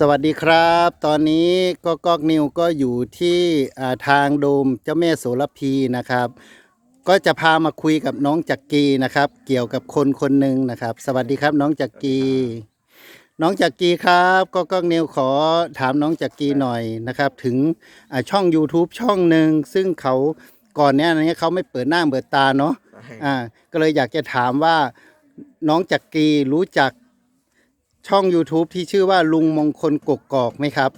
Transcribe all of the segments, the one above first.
สวัสดีครับ ตอนนี้ก็ก๊อกนิวก็อยู่ที่อ่าทางโดมเจ้าแม่โสระพีนะครับ ก็จะพามาคุยกับน้องจักรีนะครับ เกี่ยวกับคนคนหนึ่งนะครับ สวัสดีครับน้องจักรีน้องจักรีครับก็ก๊อกนิวขอถามน้องจักรีหน่อยนะครับ ถึงอ่าช่อง YouTube ช่องหนึ่งซึ่งเขาก่อนเนี้ยนี้เขาไม่เปิดหน้าเปิดตาเนาะอ่าก็เลยอยากจะถามว่าน้องจักรีรู้จัก ช่อง YouTube ที่ชื่อว่าลุงมงคลกกกอกไหมครับ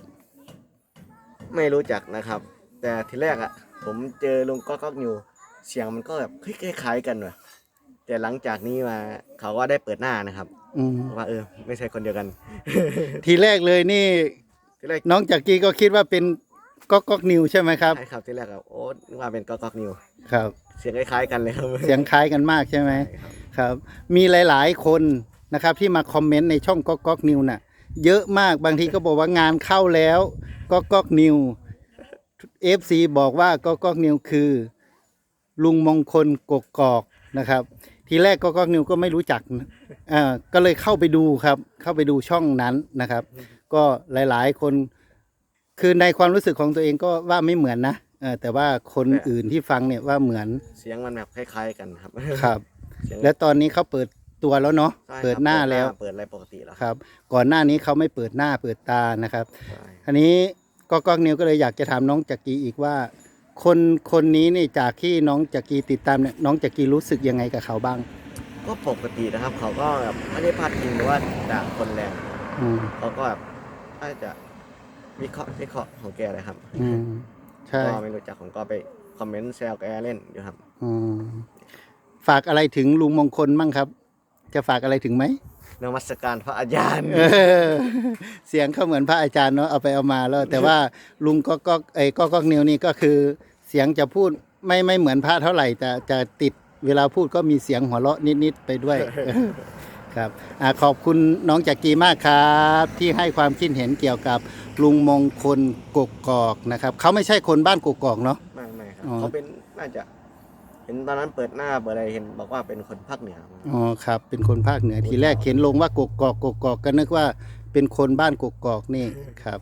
ไม่รู้จักนะครับ แต่ทีแรกอะผมเจอลุงก๊อกก๊อกนิวเสียงมันก็แบบเฮ้ยคล้ายๆกันว่ะแต่หลังจากนี้มาเขาก็ได้เปิดหน้านะครับอืมว่าเออ ไม่ใช่คนเดียวกัน ทีแรกเลยนี่ ทีแรกน้องจักรีก็คิดว่าเป็นก๊อกก๊อกนิวใช่ไหมครับ ใช่ครับทีแรกอะโอ้นึกว่าเป็นก๊อกก๊อกนิว ครับ เสียงคล้ายๆกันเลยครับ เสียงคล้ายกันมากใช่ไหมใช่ครับ ครับ มีหลาย ๆ คน นะครับที่มาคอมเมนต์ในช่องก๊อกก๊อกนิวน่ะ เยอะมากบางทีก็บอกว่างานเข้าแล้วก๊อกก๊อกนิวเอฟซีบอกว่าก๊อกก๊อกนิวคือ ลุงมงคลกกกอกนะครับ ทีแรกก๊อกก๊อกนิวก็ไม่รู้จักนะอ่าก็เลยเข้าไปดูครับ เข้าไปดูช่องนั้นนะครับ ก็หลายๆ คนคือในความรู้สึกของตัวเองก็ว่าไม่เหมือนนะเออแต่ว่าคนอื่นที่ฟังเนี่ยว่าเหมือนเสียงมันแบบคล้าย ๆ กันครับครับเสียงและตอนนี้เขาเปิด ตัวแล้วเนาะใช่ครับเปิดหน้าแล้วเปิดอะไรปกติแล้วครับ ก่อนหน้านี้เขาไม่เปิดหน้าเปิดตานะครับ ใช่อันนี้ก็ก้องนิวก็เลยอยากจะถามน้องจักรีอีกว่า คนคนนี้นี่จากที่น้องจักรีติดตามเนี่ยน้องจักรีรู้สึกยังไงกับเขาบ้าง ก็ปกตินะครับ เขาก็แบบไม่ได้พาดพิงหรือว่าด่าคนแรงอืมเขาก็แบบน่าจะวิเคราะห์วิเคราะห์ของแกเลยครับอืมใช่ ก็ไม่รู้จักผมก็ไปคอมเมนต์แซวแกเล่นอยู่ครับ อืมฝากอะไรถึงลุงมงคลมั่งครับ จะฝากอะไรถึงไหมนมัสการพระอาจารย์ เออเสียงเขาเหมือนพระอาจารย์เนาะเอาไปเอามาแล้ว แต่ว่าลุงก็ก็ไอ้ก็ก็นิวนี่ก็คือ เสียงจะพูดไม่ไม่เหมือนพระเท่าไหร่แต่จะติดเวลาพูดก็มีเสียงหัวเราะนิดๆไปด้วยครับอ่าขอบคุณน้องจักรีมากครับ ที่ให้ความคิดเห็นเกี่ยวกับลุงมงคลกกกอกนะครับเขาไม่ใช่คนบ้านกกอกเนาะ ไม่ไม่ครับอ๋อ เขาเป็นน่าจะ เห็นตอนนั้นเปิดหน้าเปิดอะไรเห็นบอกว่าเป็นคนภาคเหนืออ๋อครับ เป็นคนภาคเหนือทีแรกเขียนลงว่ากกอกกกอกก็นึกว่าเป็นคนบ้านกกอกนี่ครับ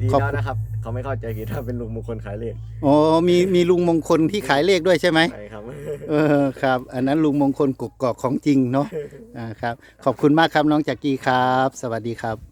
ดีขอบ แล้วนะครับ เขาไม่เข้าใจผิดว่าเป็นลุงมงคลขายเลขอ๋อมีมีลุงมงคลที่ขายเลขด้วยใช่ไหม ใช่ครับ เออครับ อันนั้นลุงมงคลกกอกของจริงเนาะอ่าครับ ขอบคุณมากครับน้องจักรีครับ สวัสดีครับ